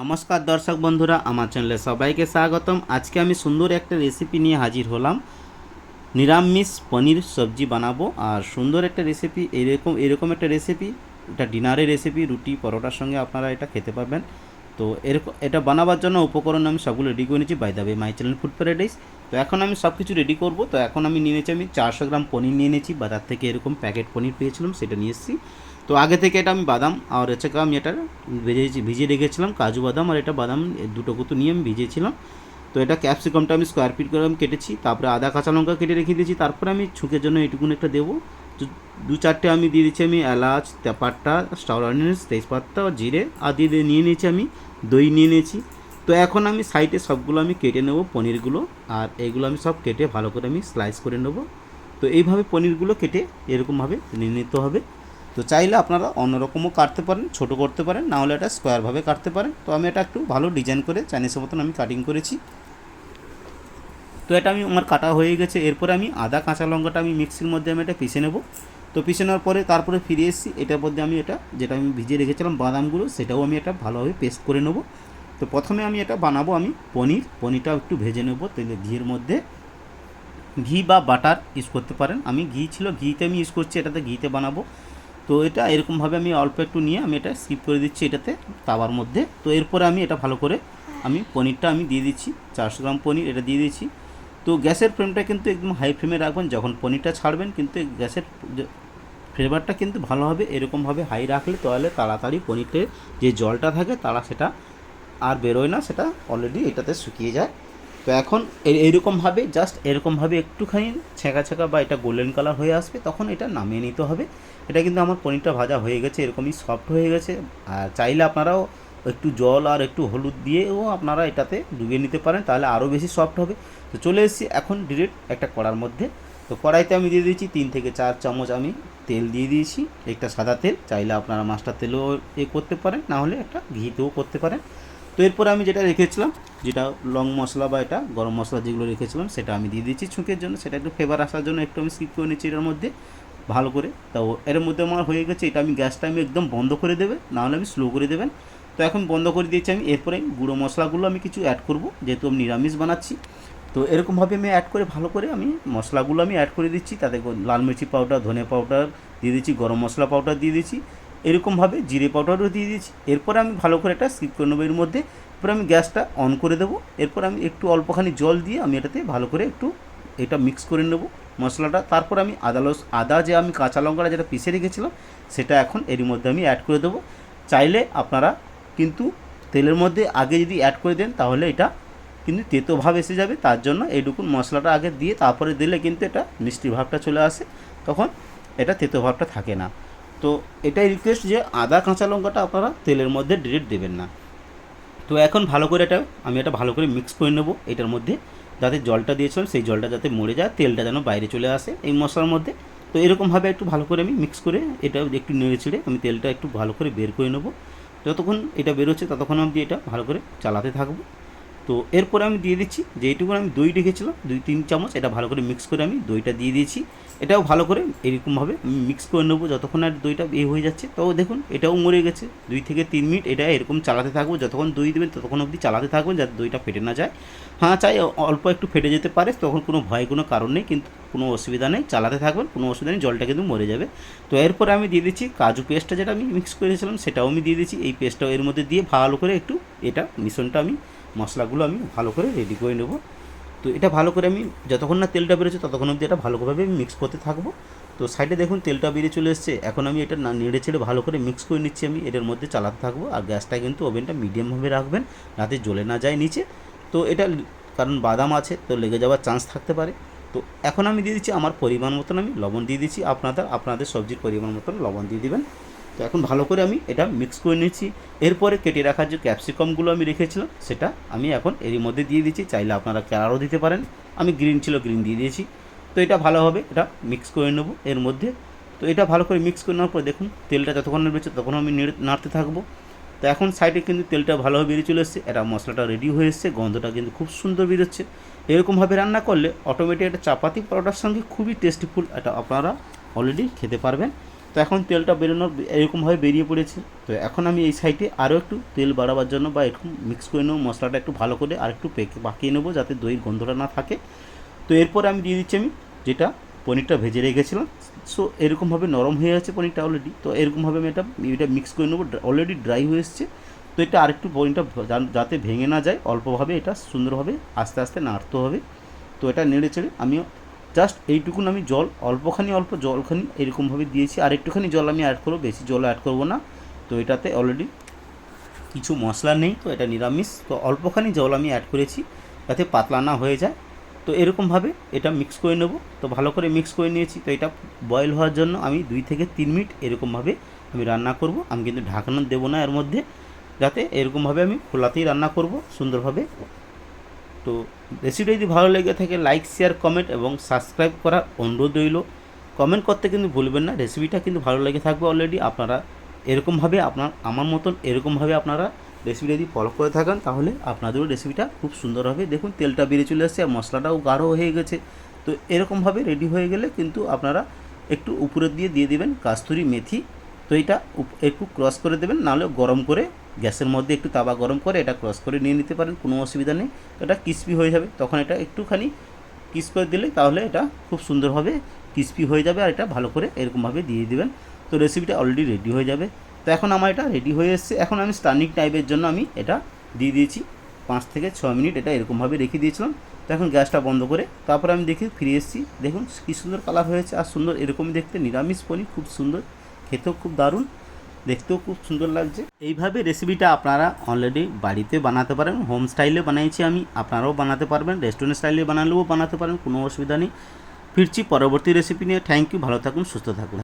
নমস্কার দর্শক বন্ধুরা, আমার চ্যানেলে সবাইকে স্বাগতম। আজকে আমি সুন্দর একটা রেসিপি নিয়ে হাজির হলাম। নিরামিষ পনির সবজি বানাবো, আর সুন্দর একটা রেসিপি এরকম এরকম একটা রেসিপি এটা ডিনারের রেসিপি রুটি, পরোটার সঙ্গে আপনারা এটা খেতে পারবেন। তো এরকম এটা বানাবার জন্য উপকরণ আমি সবগুলো রেডি করে নিয়েছি। By the way my channel food paradise তো এখন আমি সব কিছু রেডি করব। তো এখন আমি নিয়ে নিয়েছি, আমি চারশো গ্রাম পনির নিয়ে নিয়েছি বাজার থেকে এরকম প্যাকেট পনির পেয়েছিলাম, সেটা নিয়ে এসেছি। তো আগে থেকে এটা আমি বাদাম আর হচ্ছে আমি এটা ভেজে ভিজিয়ে রেখেছিলাম, কাজু বাদাম আর এটা বাদাম দুটো কুতু নিয়ে আমি ভিজিয়েছিলাম। তো এটা ক্যাপসিকামটা আমি স্কোয়ার ফিট করে আমি কেটেছি, তারপরে আদা, কাঁচা লঙ্কা কেটে রেখে দিয়েছি, তারপরে আমি ছুঁকের জন্য এইটুকুন একটা দেবো। দু- চারটে আমি দিয়ে দিচ্ছি আমি এলাচ তেপাট্টা স্টার অনিয়ন্স তেজপাতা আর জিরে, আর দিয়ে দিয়ে নিয়ে নিয়েছি আমি দই নিয়ে নিয়েছি। তো এখন আমি সাইডে সবগুলো আমি কেটে নেব পনিরগুলো, আর এইগুলো আমি সব কেটে ভালো করে আমি স্লাইস করে নেব। তো এইভাবে পনিরগুলো কেটে এরকমভাবে নিয়ে নিতে হবে। তো চাইলে আপনারা অন্যরকমও কাটতে পারেন, ছোট করতে পারেন, না হলে এটা স্কোয়ারভাবে কাটতে পারেন। তো আমি এটা একটু ভালো ডিজাইন করে চাইনিজের মতন আমি কাটিং করেছি। তো এটা আমি আমার কাটা হয়ে গেছে। এরপরে আমি আদা, কাঁচা লঙ্কাটা আমি মিক্সির মধ্যে আমি এটা পিষে নেব। তো পিষে নেওয়ার পরে তারপরে ফিরে এসেছি। এটার মধ্যে আমি এটা, যেটা আমি ভিজিয়ে রেখেছিলাম বাদামগুলো, সেটাও আমি এটা ভালোভাবে পেস্ট করে নেব। তো প্রথমে আমি এটা বানাবো আমি পনির। পনিরটা একটু ভেজে নেব। তেলে ঘির মধ্যে ঘি বা বাটার ইউজ করতে পারেন। আমি ঘি ছিল, ঘিতে আমি ইউজ করছি। এটাতে ঘিতে বানাবো। তো এটা এরকমভাবে আমি অল্প একটু নিয়ে আমি এটা স্কিপ করে দিচ্ছি এটাতে তাওয়ার মধ্যে। তো এরপরে আমি এটা ভালো করে আমি পনিরটা আমি দিয়ে দিচ্ছি, চারশো গ্রাম পনির এটা দিয়ে দিচ্ছি। তো গ্যাসের ফ্লেমটা কিন্তু একদম হাই ফ্লেমে রাখবেন, যখন পনিরটা ছাড়বেন কিন্তু গ্যাসের ফ্লেভারটা কিন্তু ভালো হবে, এরকমভাবে হাই রাখলে তাহলে তাড়াতাড়ি পনিরের যে জলটা থাকে তারা সেটা আর বেরোয় না, সেটা অলরেডি এটাতে শুকিয়ে যায়। তো এখন এই- এইরকমভাবে জাস্ট এরকমভাবে একটুখানি ছেঁকা ছেঁকা বা এটা গোল্ডেন কালার হয়ে আসবে, তখন এটা নামিয়ে নিতে হবে। এটা কিন্তু আমার পনিরটা ভাজা হয়ে গেছে, এরকমই সফট হয়ে গেছে। আর চাইলে আপনারাও একটু জল আর একটু হলুদ দিয়েও আপনারা এটাতে ডুবিয়ে নিতে পারেন, তাহলে আরও বেশি সফট হবে। তো চলে এসেছি এখন ডিরেক্ট একটা কড়ার মধ্যে। তো কড়াইতে আমি দিয়ে দিয়েছি তিন থেকে চার চামচ আমি তেল দিয়ে দিয়েছি, একটা সাদা তেল, চাইলে আপনারা মাছটা তেলও এ করতে পারেন না হলে একটা ঘিতেও করতে পারেন। তো এরপর আমি যেটা রেখেছিলাম, যেটা লং মশলা বা এটা গরম মশলা যেগুলো রেখেছিলাম, সেটা আমি দিয়ে দিচ্ছি ছুঁকের জন্য। সেটা একটু ফ্লেভার আসার জন্য একটু আমি স্কিপ করে নিচ্ছি এটার মধ্যে ভালো করে। তো এর মধ্যে আমার হয়ে গেছে, এটা আমি গ্যাসটা আমি একদম বন্ধ করে দেবে নাহলে আমি স্লো করে দেবেন। তো এখন বন্ধ করে দিয়েছি আমি, এরপরে গুঁড়ো মশলাগুলো আমি কিছু অ্যাড করব, যেহেতু আমি নিরামিষ বানাচ্ছি। তো এরকমভাবে আমি অ্যাড করে ভালো করে আমি মশলাগুলো আমি অ্যাড করে দিচ্ছি, তাতে লাল মির্চি পাউডার ধনে পাউডার দিয়ে দিচ্ছি, গরম মশলা পাউডার দিয়ে দিচ্ছি। এরকমভাবে জিরে পাউডারও দিয়ে দিয়েছি। এরপর আমি ভালো করে এটা স্কিপ করে নেব এর মধ্যে। এরপর আমি গ্যাসটা অন করে দেবো। এরপর আমি একটু অল্পখানি জল দিয়ে আমি এটাতে ভালো করে একটু এটা মিক্স করে নেব মশলাটা। তারপর আমি আদা লস আদা যে আমি কাঁচা লঙ্কাটা যেটা পিষে রেখেছিলাম, সেটা এখন এর মধ্যে আমি অ্যাড করে দেবো। চাইলে আপনারা কিন্তু তেলের মধ্যে আগে যদি অ্যাড করে দেন, তাহলে এটা কিন্তু তেতো ভাব এসে যাবে। তার জন্য এইটুকুন মশলাটা আগে দিয়ে তারপরে দিলে কিন্তু এটা মিষ্টি ভাবটা চলে আসে। তখন এটা তেতো ভাবটা থাকে না। তো এটাই রিকোয়েস্ট যে আদা, কাঁচা লঙ্কাটা আপনারা তেলের মধ্যে ডিরেক্ট দেবেন না। তো এখন ভালো করে এটা, আমি এটা ভালো করে মিক্স করে নেব এটার মধ্যে। যাতে জলটা দিয়েছিলাম, সেই জলটা যাতে মরে যায়, তেলটা যেন বাইরে চলে আসে এই মশলার মধ্যে। তো এরকমভাবে একটু ভালো করে আমি মিক্স করে এটা একটু নেড়ে ছেড়ে আমি তেলটা একটু ভালো করে বের করে নেব। যতক্ষণ এটা বেরোচ্ছে, ততক্ষণ আমি এটা ভালো করে চালাতে থাকব। তো এরপরে আমি দিয়ে দিচ্ছি, যেইটুকু আমি দই রেখেছিলাম, দুই তিন চামচ, এটা ভালো করে মিক্স করে আমি দইটা দিয়ে দিয়েছি। এটাও ভালো করে এরকমভাবে মিক্স করে নেব যতক্ষণ আর দইটা এ হয়ে যাচ্ছে। তো দেখুন, এটাও মরে গেছে। দুই থেকে তিন মিনিট এটা এরকম চালাতে থাকব। যতক্ষণ দই দেবেন ততক্ষণ অবধি চালাতে থাকবেন যাতে দইটা ফেটে না যায়। হ্যাঁ চাই অল্প একটু ফেটে যেতে পারে, তখন কোনো ভয়, কোনো কারণ নেই, কিন্তু কোনো অসুবিধা নেই। চালাতে থাকবেন, কোনো অসুবিধা নেই, জলটা কিন্তু মরে যাবে। তো এরপরে আমি দিয়ে দিচ্ছি কাজু পেস্টটা যেটা আমি মিক্স করেছিলাম, সেটাও আমি দিয়ে দিচ্ছি। এই পেস্টটাও এর মধ্যে দিয়ে ভালো করে একটু এটা মিশ্রণটা আমি মশলাগুলো আমি ভালো করে রেডি করে নেব। তো এটা ভালো করে আমি যতক্ষণ না তেলটা বেরোচ্ছে ততক্ষণ অবধি এটা ভালোভাবে আমি মিক্স করতে থাকব। তো সাইডে দেখুন তেলটা বেরিয়ে চলে এসছে। এখন আমি এটা না নেড়ে ছেড়ে ভালো করে মিক্স করে নিচ্ছি আমি। এটার মধ্যে চালাতে থাকব আর গ্যাসটা কিন্তু ওভেনটা মিডিয়ামভাবে রাখবেন, যাতে জ্বলে না যায় নিচে। তো এটা কারণ বাদাম আছে, তো লেগে যাওয়ার চান্স থাকতে পারে। তো এখন আমি দিয়ে দিচ্ছি, আমার পরিমাণ মতন আমি লবণ দিয়ে দিচ্ছি। আপনাদের আপনাদের সবজির পরিমাণ মতন লবণ দিয়ে দিবেন। তো এখন ভালো করে আমি এটা মিক্স করে নিচ্ছি এরপরে কেটে রাখার যে ক্যাপসিকামগুলো আমি রেখেছিলাম, সেটা আমি এখন এরই মধ্যে দিয়ে দিচ্ছি। চাইলে আপনারা ক্যারারও দিতে পারেন। আমি গ্রিন ছিল গ্রিন দিয়ে দিয়েছি। তো এটা ভালোভাবে এটা মিক্স করে নেব এর মধ্যে। তো এটা ভালো করে মিক্স করে নেওয়ার পর দেখুন, তেলটা যতক্ষণ বেরোচ্ছে তখন আমি নেড়ে, নাড়তে থাকব। তো এখন সাইডে কিন্তু তেলটা ভালোভাবে বেরিয়ে চলে এসছে। এটা মশলাটা রেডি হয়ে এসছে, গন্ধটা কিন্তু খুব সুন্দর বেরোচ্ছে। এরকমভাবে রান্না করলে অটোমেটিক একটা চাপাতি পরোটার সঙ্গে খুবই টেস্টিফুল এটা আপনারা অলরেডি খেতে পারবেন। তো এখন তেলটা বেরোনোর এরকমভাবে বেরিয়ে পড়েছে। তো এখন আমি এই সাইডে আরও একটু তেল বাড়াবার জন্য বা একটু মিক্স করে নেব, মশলাটা একটু ভালো করে আর একটু পেকে, পাকিয়ে নেব যাতে দইয়ের গন্ধটা না থাকে। তো এরপর আমি দিয়ে দিচ্ছি আমি যেটা পনিরটা ভেজে রেখেছিলাম। সো এরকমভাবে নরম হয়ে আছে পনিরটা অলরেডি তো এরকমভাবে আমি এটা এটা মিক্স করে নেব অলরেডি ড্রাই হয়ে এসছে। তো এটা আরেকটু পনিরটা যাতে ভেঙে না যায় অল্পভাবে এটা সুন্দরভাবে আস্তে আস্তে নাড়তে হবে। তো এটা নেড়ে চেড়ে আমিও জাস্ট এইটুকুন আমি জল, অল্পখানি অল্প জলখানি এরকমভাবে দিয়েছি। আর একটুখানি জল আমি অ্যাড করব, বেশি জল অ্যাড করব না। তো এটাতে অলরেডি কিছু মশলা নেই, তো এটা নিরামিষ। তো অল্পখানি জল আমি অ্যাড করেছি, যাতে পাতলা না হয়ে যায়। তো এরকমভাবে এটা মিক্স করে নেব। তো ভালো করে মিক্স করে নিয়েছি। তো এটা বয়েল হওয়ার জন্য আমি দুই থেকে তিন মিনিট এরকমভাবে আমি রান্না করব। আমি কিন্তু ঢাকনা দেবো না এর মধ্যে। যাতে এরকমভাবে আমি খোলাতেই রান্না করব, সুন্দরভাবে। তো রেসিপিটা যদি ভালো লেগে থাকে লাইক শেয়ার কমেন্ট এবং সাবস্ক্রাইব করার অনুরোধ রইল। কমেন্ট করতে কিন্তু ভুলবেন না রেসিপিটা কিন্তু ভালো লেগে থাকবে অলরেডি আপনারা এরকমভাবে আপনার, আমার মতন এরকমভাবে আপনারা রেসিপিটা যদি ফলো করে থাকেন, তাহলে আপনাদেরও রেসিপিটা খুব সুন্দর হবে। দেখুন, তেলটা বেরিয়ে চলে আসছে আর মশলাটাও গাঢ় হয়ে গেছে। তো এরকমভাবে রেডি হয়ে গেলে কিন্তু আপনারা একটু উপরের দিয়ে দিয়ে দেবেন কাস্তুরি মেথি। তো এটা একটু ক্রস করে দেবেন, নাহলে গরম করে গ্যাসের মধ্যে একটু তাওয়া গরম করে এটা ক্রস করে নিয়ে নিতে পারেন, কোনো অসুবিধা নেই। এটা ক্রিস্পি হয়ে যাবে। তখন এটা একটুখানি কিস করে দিলে তাহলে এটা খুব সুন্দরভাবে ক্রিস্পি হয়ে যাবে আর এটা ভালো করে এরকমভাবে দিয়ে দেবেন। তো রেসিপিটা অলরেডি রেডি হয়ে যাবে। তো এখন আমার এটা রেডি হয়ে এসছে। এখন আমি স্টানিক টাইপের জন্য আমি এটা দিয়ে দিয়েছি। পাঁচ থেকে ছ মিনিট এটা এরকমভাবে রেখে দিয়েছিলাম। তো এখন গ্যাসটা বন্ধ করে তারপরে আমি দেখি ফিরে এসেছি। দেখুন কী সুন্দর কালার হয়েছে। আর সুন্দর এরকমই দেখতে। নিরামিষ পনির, খুব সুন্দর। খেতেও খুব দারুণ। দেখতেও খুব সুন্দর লাগছে। এইভাবে রেসিপিটা আপনারা অলরেডি বাড়িতে বানাতে পারেন হোম স্টাইলে বানাইছি আমি, আপনারাও বানাতে পারবেন রেস্টুরেন্ট স্টাইলে বানালেও বানাতে পারেন, কোনো অসুবিধা নেই। ফিরছি পরবর্তী রেসিপি নিয়ে। থ্যাংক ইউ ভালো থাকুন, সুস্থ থাকুন।